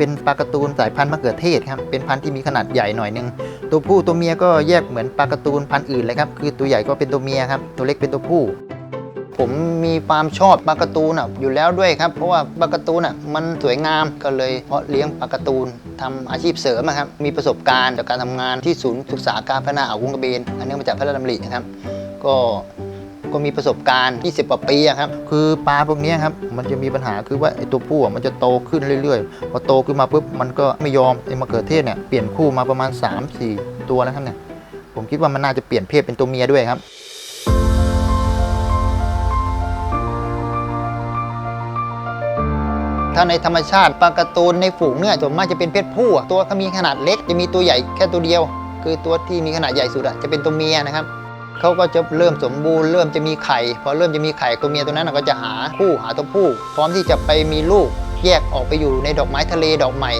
เป็นปลาการ์ตูนสายพันธุ์มะเขือเทศครับเป็นพันธุ์ที่มีขนาดใหญ่หน่อยนึงตัวผู้ตัวเมียก็แยกเหมือนปลาการ์ตูนพันธุ์อื่นเลยครับคือตัวใหญ่ก็เป็นตัวเมียครับตัวเล็กเป็นตัวผู้ผมมีความชอบปลาการ์ตูนอยู่แล้วด้วยครับ เพราะว่าปลาการ์ตูนมันสวยงามก็เลยเพาะเลี้ยงปลาการ์ตูนทำอาชีพเสริมครับมีประสบการณ์จากการทำงานที่ศูนย์ศึกษาการพัฒนาอ่าวกุ้งกระเบน อันเนื่องมาจากพระราชดำรินะครับ ก็ ก็มีประสบการณ์ 20กว่าปีอะครับ คือปลาพวกนี้ครับ มันจะมีปัญหาคือว่าไอ้ตัวผู้มันจะโตขึ้นเรื่อยๆ พอโตขึ้นมาปุ๊บมันก็ไม่ยอมไอ้มะเขือเทศเนี่ยเปลี่ยนคู่มาประมาณ 3-4 ตัวแล้วครับเนี่ย ผมคิดว่ามันน่าจะเปลี่ยนเพศเป็นตัวเมียด้วยครับถ้าในธรรมชาติปลาการ์ตูนในฝูงเนี่ยส่วนมากจะเป็นเพศผู้ ตัวเขามีขนาดเล็ก จะมีตัวใหญ่แค่ตัวเดียว คือตัวที่มีขนาดใหญ่สุดจะเป็นตัวเมียนะครับ เขาก็จะเริ่มสมบูรณ์เริ่มจะมีไข่พอเริ่มจะมีไข่ตัวเมียตัวนั้นก็จะหาคู่หาตัวผู้ พร้อมที่จะไปมีลูกแยกออกไปอยู่ในดอกไม้ทะเลดอกใหม่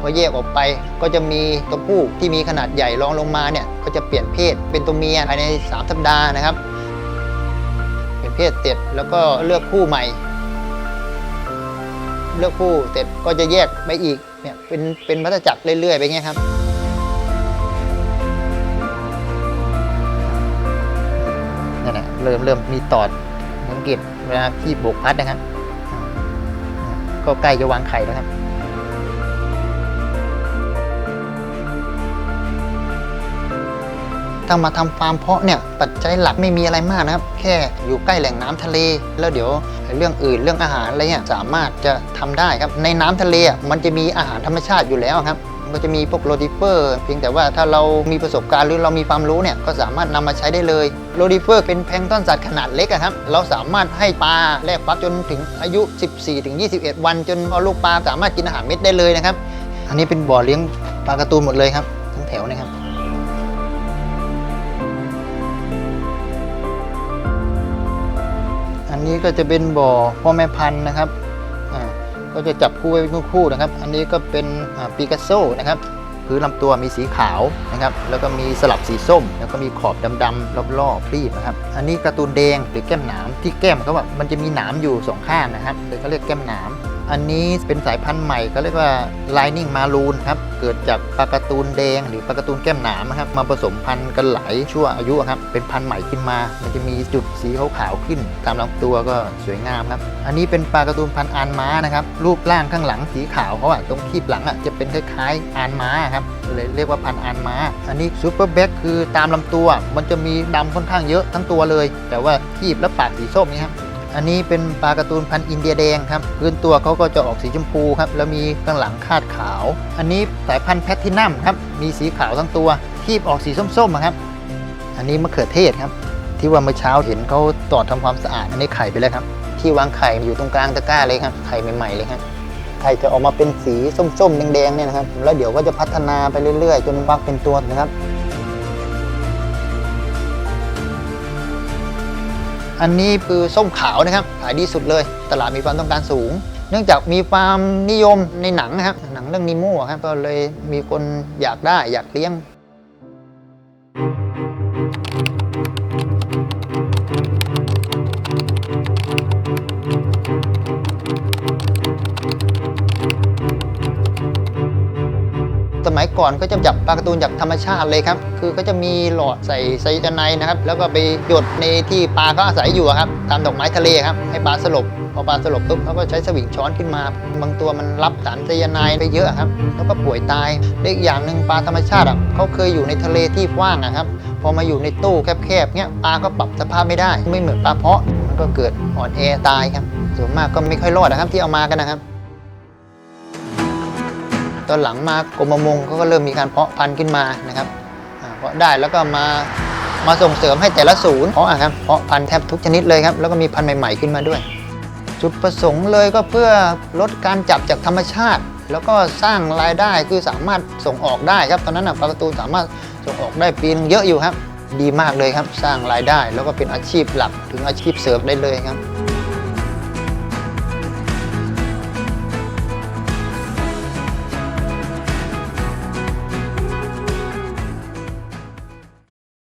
พอแยกออกไปก็จะมีตัวผู้ที่มีขนาดใหญ่รองลงมาเนี่ยก็จะเปลี่ยนเพศเป็นตัวเมียภายใน 3 สัปดาห์นะครับ เปลี่ยนเพศเสร็จแล้วก็เลือกคู่ใหม่ เลือกคู่เสร็จก็จะแยกไปอีกเนี่ยเป็นเป็นวัฏจักรเรื่อยๆไปเงี้ยครับ เริ่มเริ่มมีตอดสังเกตเวลาที่โบกพัดนะครับ ก็ใกล้จะวางไข่แล้วครับถ้ามาทำฟาร์มเพาะเนี่ยปัจจัยหลักไม่มีอะไรมากนะครับ แค่อยู่ใกล้แหล่งน้ำทะเล แล้วเดี๋ยวเรื่องอื่นเรื่องอาหารอะไรเนี่ยสามารถจะทำได้ครับในน้ำทะเลมันจะมีอาหารธรรมชาติอยู่แล้วครับ มันก็จะมีพวกโรดิเฟอร์เพียงแต่ว่าถ้าเรามีประสบการณ์หรือเรามีความรู้เนี่ยก็สามารถนำมาใช้ได้เลยโรดิเฟอร์เป็นแพลงต้นสัตว์ขนาดเล็กอะครับเราสามารถให้ปลาแลกฟักจนถึงอายุ 14-21 วัน จนพอลูกปลาสามารถกินอาหารเม็ดได้เลยนะครับอันนี้เป็นบ่อเลี้ยงปลาการ์ตูนหมดเลยครับทั้งแถวนะครับอันนี้ก็จะเป็นบ่อพ่อแม่พันธุ์นะครับ ก็จะจับคู่ไว้เป็นคู่ๆนะครับ อันนี้ก็เป็นปิกัสโซนะครับพื้นลำตัวมีสีขาวนะครับ แล้วก็มีสลับสีส้ม แล้วก็มีขอบดำๆรอบๆรีบนะครับ อันนี้การ์ตูนแดงหรือแก้มหนามที่แก้มเขาแบบมันจะมีหนามอยู่สองข้างนะครับเลยเขาเรียกแก้มหนาม อันนี้เป็นสายพันธุ์ใหม่ก็เรียกว่า Lightning Maroon ครับ เกิดจากปลาการ์ตูนแดง หรือปลาการ์ตูนแก้มหนามครับ มาผสมพันธุ์กันหลายชั่วอายุครับ เป็นพันธุ์ใหม่ขึ้นมา มันจะมีจุดสีขาวๆขึ้น ตามลำตัวก็สวยงามครับ อันนี้เป็นปลาการ์ตูนพันธุ์อานม้านะครับ รูปร่างข้างหลังสีขาวเขาอะตรงคีบหลังอะจะเป็นคล้ายๆอานม้าครับเลยเรียกว่าพันธุ์อานม้า อันนี้ซูเปอร์แบ็กคือตามลำตัว มันจะมีดำค่อนข้างเยอะทั้งตัวเลย แต่ว่าคีบและปากสีส้มนี่ครับ อันนี้เป็นปลาการ์ตูนพันธุ์อินเดียแดงครับพื้นตัวเขาก็จะออกสีชมพูครับแล้วมีข้างหลังคาดขาว อันนี้สายพันธุ์แพทตินัมครับมีสีขาวทั้งตัวคีบออกสีส้มๆครับ อันนี้มะเขือเทศครับ ที่ว่าเมื่อเช้าเห็นเขาตอดทำความสะอาดอันนี้ไข่ไปแล้วครับ ที่วางไข่อยู่ตรงกลางตะกร้าเลยครับไข่ใหม่ๆเลยครับไข่จะออกมาเป็นสีส้มๆแดงๆเนี่ยนะครับ แล้วเดี๋ยวก็จะพัฒนาไปเรื่อยๆ จนฟักเป็นตัวนะครับ อันนี้คือส้มขาวนะครับ ขายดีสุดเลย ตลาดมีความต้องการสูง เนื่องจากมีความนิยมในหนังนะครับหนังเรื่องนิโม่ครับก็เลยมีคนอยากได้อยากเลี้ยง มัยก่อนก็จะจับปลาการ์ตูนจากธรรมชาติเลยครับ คือก็จะมีหลอดใส่ไซยาไนนะครับ แล้วก็ไปหยดในที่ปลาเขาอาศัยอยู่ครับ ตามดอกไม้ทะเลครับ ให้ปลาสลบ พอปลาสลบปุ๊บเขาก็ใช้สวิงช้อนขึ้นมา บางตัวมันรับสารไซยาไนไปเยอะครับ แล้วก็ป่วยตายและอีกอย่างหนึ่งปลาธรรมชาติอะเขาเคยอยู่ในทะเลที่กว้างอะครับ พอมาอยู่ในตู้แคบๆเนี้ยปลาก็ปรับสภาพไม่ได้ ไม่เหมือนปลาเพาะ มันก็เกิดอ่อนแอตายครับ ส่วนมากก็ไม่ค่อยรอดนะครับที่เอามากันนะครับ ตอนหลังมากรมประมงเขาก็เริ่มมีการเพาะพันธุ์ขึ้นมานะครับเพาะได้แล้วก็มามาส่งเสริมให้แต่ละศูนย์เพาะอะครับเพาะพันธุ์แทบทุกชนิดเลยครับแล้วก็มีพันธุ์ใหม่ ๆขึ้นมาด้วย จุดประสงค์เลยก็เพื่อลดการจับจากธรรมชาติ แล้วก็สร้างรายได้คือสามารถส่งออกได้ครับตอนนั้นนะปลาการ์ตูนสามารถส่งออกได้ปีนึงเยอะอยู่ครับ ดีมากเลยครับ สร้างรายได้แล้วก็เป็นอาชีพหลักถึงอาชีพเสริมได้เลยครับ